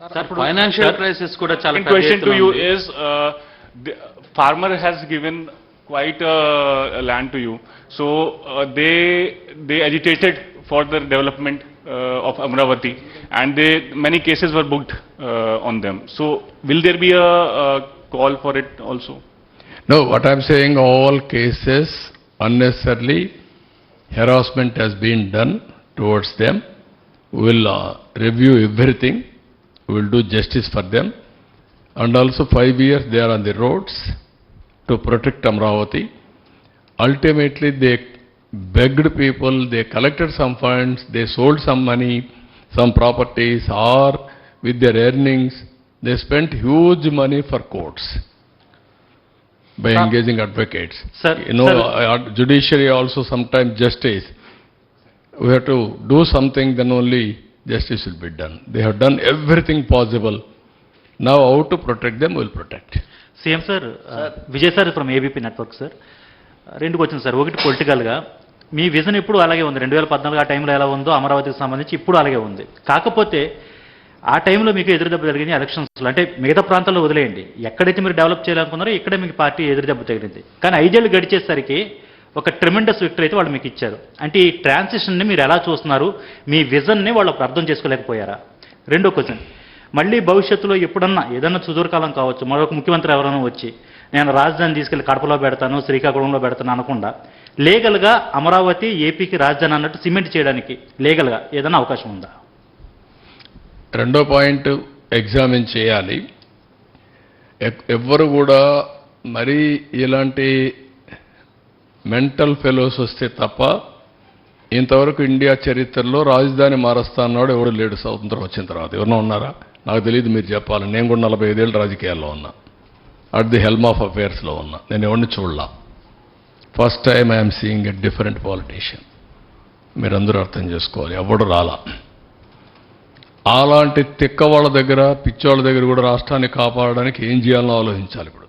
Sir financial crisis కూడా చాలా Second పెద్ద question to ఎత్తున you ఉంది. is, uh, the farmer has given quite uh, land to you. So uh, they, they agitated for the development uh, of Amravati and they, many cases were booked uh, on them. So will there be a uh, call for it also? No, what I'm saying, all cases unnecessarily harassment has been done towards them. We will uh, review everything, we will do justice for them. And also five years they are on the roads to protect Amravati. Ultimately, they begged people, they collected some funds, they sold some money, some properties, or with their earnings, they spent huge money for courts by Sir- engaging advocates. Sir, You know, sir- uh, judiciary also sometimes justice. We have to do something, then only justice will be done. They have done everything possible. Now how to protect them, we'll protect. CM sir Vijay sir from ABP network sir రెండు question sir ఒకటి పొలిటికల్గా మీ vision ఇప్పుడు అలాగే ఉంది? రెండు వేల పద్నాలుగు ఆ టైంలో ఎలా ఉందో అమరావతికి సంబంధించి ఇప్పుడు అలాగే ఉంది. కాకపోతే ఆ టైంలో మీకు ఎదురుదెబ్బ జరిగింది ఎలక్షన్స్లో అంటే మిగతా ప్రాంతాల్లో వదిలేయండి. ఎక్కడైతే మీరు డెవలప్ చేయాలనుకున్నారో ఇక్కడే మీకు పార్టీ ఎదురుదెబ్బ తగిలింది. కానీ ఐదేళ్ళు గడిచేసరికి ఒక ట్రిమెండస్ విక్టరీ అయితే వాళ్ళు మీకు ఇచ్చారు. అంటే ఈ ట్రాన్సిషన్ని మీరు ఎలా చూస్తున్నారు? మీ విజన్ని వాళ్ళు అర్థం చేసుకోలేకపోయారా? రెండో క్వశ్చన్ మళ్ళీ భవిష్యత్తులో ఎప్పుడన్నా ఏదన్నా సుదూరకాలం కావచ్చు మరొక ముఖ్యమంత్రి ఎవరైనా వచ్చి నేను రాజధాని తీసుకెళ్ళి కడపలో పెడతాను శ్రీకాకుళంలో పెడతాను అనకుండా లీగల్గా అమరావతి ఏపీకి రాజధాని అన్నట్టు సిమెంట్ చేయడానికి లీగల్గా ఏదైనా అవకాశం ఉందా? రెండో పాయింట్ ఎగ్జామిన్ చేయాలి. ఎవ్వరు కూడా మరీ ఇలాంటి మెంటల్ ఫెలోస్ వస్తే తప్ప ఇంతవరకు ఇండియా చరిత్రలో రాజధాని మారుస్తా అన్నాడు ఎవడు లేడు. స్వతంత్రం వచ్చిన తర్వాత ఎవరన్నా ఉన్నారా? నాకు తెలియదు మీరు చెప్పాలి. నేను కూడా నలభై ఐదేళ్ళు రాజకీయాల్లో ఉన్నా. అట్ ది హెల్మ్ ఆఫ్ అఫేర్స్లో ఉన్నా. నేను ఎవరిని చూడలా? First time I'm seeing a different politician మీరందరూ అర్థం చేసుకోవాలి. ఎవడు రాలా? అలాంటి తిక్క వాళ్ళ దగ్గర పిచ్చోళ్ళ దగ్గర కూడా రాష్ట్రాన్ని కాపాడడానికి ఏం చేయాలో ఆలోచించాలి ఇప్పుడు.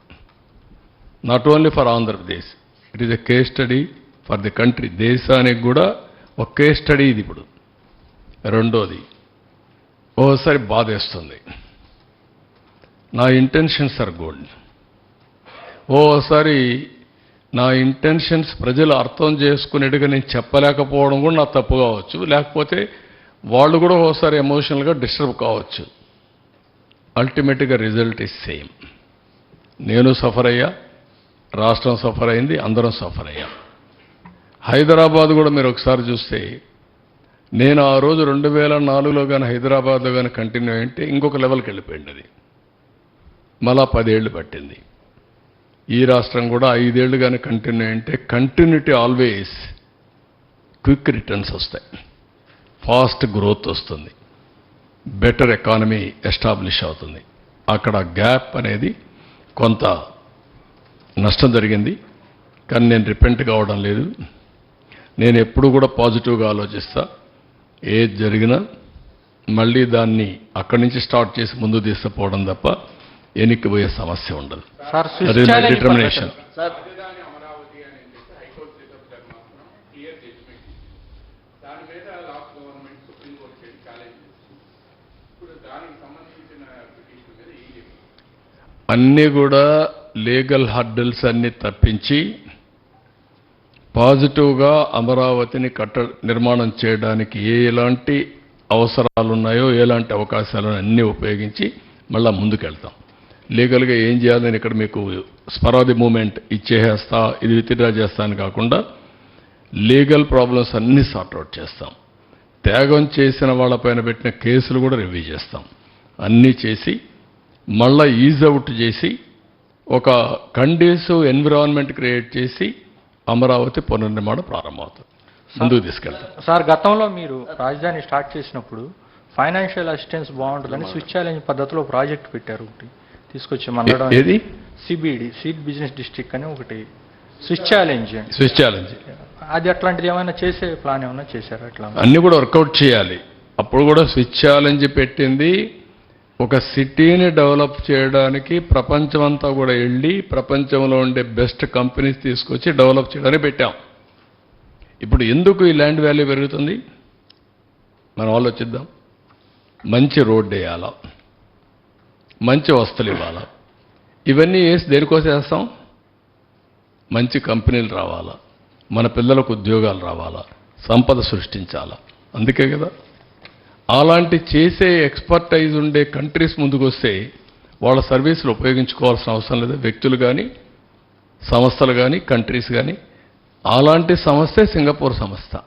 Not only for Andhra Pradesh it is a case study for the country దేశానికి కూడా ఒక కేస్ స్టడీ ఇది ఇప్పుడు. రెండోది ఓసారి బాధేస్తుంది. నా ఇంటెన్షన్స్ ఆర్ గుడ్ ఓసారి నా ఇంటెన్షన్స్ ప్రజలు అర్థం చేసుకునేట్టుగా నేను చెప్పలేకపోవడం కూడా నా తప్పు కావచ్చు. లేకపోతే వాళ్ళు కూడా ఓసారి ఎమోషనల్గా డిస్టర్బ్ కావచ్చు. అల్టిమేట్గా రిజల్ట్ ఇస్ సేమ్ నేను సఫర్ అయ్యా రాష్ట్రం సఫర్ అయింది అందరం సఫర్ అయ్యాం. హైదరాబాద్ కూడా మీరు ఒకసారి చూస్తే నేను ఆ రోజు రెండు వేల నాలుగులో కానీ హైదరాబాద్లో కానీ కంటిన్యూ అయింటే ఇంకొక లెవెల్కి వెళ్ళిపోయింది అది. మళ్ళా పదేళ్ళు పట్టింది. ఈ రాష్ట్రం కూడా ఐదేళ్ళు కానీ కంటిన్యూ అంటే కంటిన్యూటీ ఆల్వేస్ క్విక్ రిటర్న్స్ వస్తాయి. ఫాస్ట్ గ్రోత్ వస్తుంది. బెటర్ ఎకానమీ ఎస్టాబ్లిష్ అవుతుంది. అక్కడ గ్యాప్ అనేది కొంత నష్టం జరిగింది. కానీ నేను రిపెంట్ కావడం లేదు. నేను ఎప్పుడు కూడా పాజిటివ్గా ఆలోచిస్తా. ఏది జరిగినా మళ్ళీ దాన్ని అక్కడి నుంచి స్టార్ట్ చేసి ముందు తీసుకుపోవడం తప్ప ఎనిక్కిపోయే సమస్య ఉండదు. అదే డిటర్మినేషన్ అన్నీ కూడా లీగల్ హర్డల్స్ అన్ని తప్పించి పాజిటివ్గా అమరావతిని కట్ట నిర్మాణం చేయడానికి ఏ ఎలాంటి అవసరాలు ఉన్నాయో ఎలాంటి అవకాశాలు అన్నీ ఉపయోగించి మళ్ళా ముందుకెళ్తాం. లీగల్గా ఏం చేయాలని ఇక్కడ మీకు స్పరాది మూమెంట్ ఇచ్చేసేస్తా. ఇది విత్డ్రా చేస్తా అని కాకుండా లీగల్ ప్రాబ్లమ్స్ అన్నీ సార్ట్అవుట్ చేస్తాం. త్యాగం చేసిన వాళ్ళపైన పెట్టిన కేసులు కూడా రివ్యూ చేస్తాం. అన్నీ చేసి మళ్ళా ఈజ్ అవుట్ చేసి ఒక కండీసివ్ ఎన్విరాన్మెంట్ క్రియేట్ చేసి అమరావతి పునర్నిర్మాణం ప్రారంభమవుతుంది. ముందుకు తీసుకెళ్తాం. సార్ గతంలో మీరు రాజధాని స్టార్ట్ చేసినప్పుడు ఫైనాన్షియల్ అసిస్టెన్స్ బాగుంటుందని స్విచ్ ఛాలెంజ్ పద్ధతిలో ప్రాజెక్ట్ పెట్టారు ఒకటి. తీసుకొచ్చి ఏ- ఏది? సిబిడి సీడ్ బిజినెస్ డిస్ట్రిక్ట్ అని ఒకటి. స్విచ్ ఛాలెంజ్ స్విచ్ ఛాలెంజ్ అది అట్లాంటిది ఏమైనా చేసే ప్లాన్ ఏమైనా చేశారు అట్లా? అన్నీ కూడా వర్కౌట్ చేయాలి. అప్పుడు కూడా స్విచ్ ఛాలెంజ్ పెట్టింది. ఒక సిటీని డెవలప్ చేయడానికి ప్రపంచమంతా కూడా వెళ్ళి ప్రపంచంలో ఉండే బెస్ట్ కంపెనీస్ తీసుకొచ్చి డెవలప్ చేయడానికి పెట్టాం. ఇప్పుడు ఎందుకు ఈ ల్యాండ్ వాల్యూ పెరుగుతుంది? మనం ఆలోచిద్దాం. మంచి రోడ్డు వేయాలా. మంచి వస్తువులు ఇవ్వాలా. ఇవన్నీ వేసి దేనికోసం వేస్తాం? మంచి కంపెనీలు రావాలా. మన పిల్లలకు ఉద్యోగాలు రావాలా. సంపద సృష్టించాలా. అందుకే కదా. అలాంటి చేసే ఎక్స్పర్టైజ్ ఉండే కంట్రీస్ ముందుకు వస్తే వాళ్ళ సర్వీసులు ఉపయోగించుకోవాల్సిన అవసరం లేదు. వ్యక్తులు కానీ సంస్థలు కానీ కంట్రీస్ కానీ అలాంటి సంస్థే సింగపూర్ సంస్థ.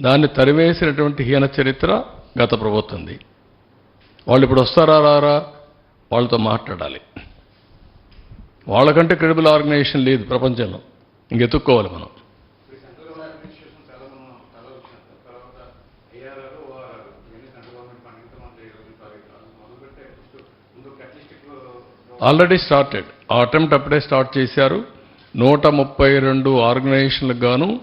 దాన్ని తరివేసినటువంటి హీన చరిత్ర గత ప్రభుత్వంది వాళ్ళు ఇప్పుడు వస్తారా రారా? వాళ్ళతో మాట్లాడాలి. వాళ్ళకంటే క్రెడిబుల్ ఆర్గనైజేషన్ లేదు ప్రపంచంలో. ఇంకెతుక్కోవాలి మనం. ఆల్రెడీ స్టార్టెడ్ ఆ అటెంప్ట్ అప్పుడే స్టార్ట్ చేశారు. నూట ముప్పై రెండు ఆర్గనైజేషన్లకు గాను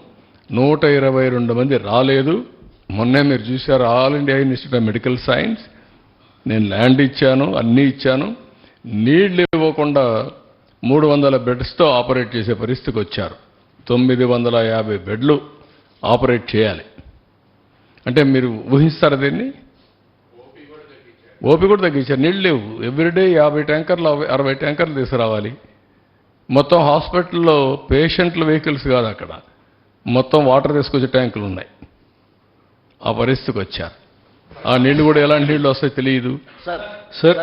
నూట ఇరవై రెండు మంది రాలేదు. మొన్నే మీరు చూశారు all India Institute of Medical Science నేను ల్యాండ్ ఇచ్చాను అన్నీ ఇచ్చాను. నీళ్ళు ఇవ్వకుండా మూడు వందల బెడ్స్తో ఆపరేట్ చేసే పరిస్థితికి వచ్చారు. తొమ్మిది వందల యాభై బెడ్లు ఆపరేట్ చేయాలి. అంటే మీరు ఊహిస్తారా దీన్ని? ఓపి కూడా తగ్గించారు. నీళ్ళు లేవు. ఎవ్రీడే యాభై ట్యాంకర్లు అరవై- ట్యాంకర్లు తీసుకురావాలి. మొత్తం హాస్పిటల్లో పేషెంట్ల వెహికల్స్ కాదు అక్కడ. మొత్తం వాటర్ తీసుకొచ్చే ట్యాంకులు ఉన్నాయి. ఆ పరిస్థితికి వచ్చారు. ఆ నీళ్ళు కూడా ఎలాంటి నీళ్ళు వస్తాయో తెలియదు. Sir sir.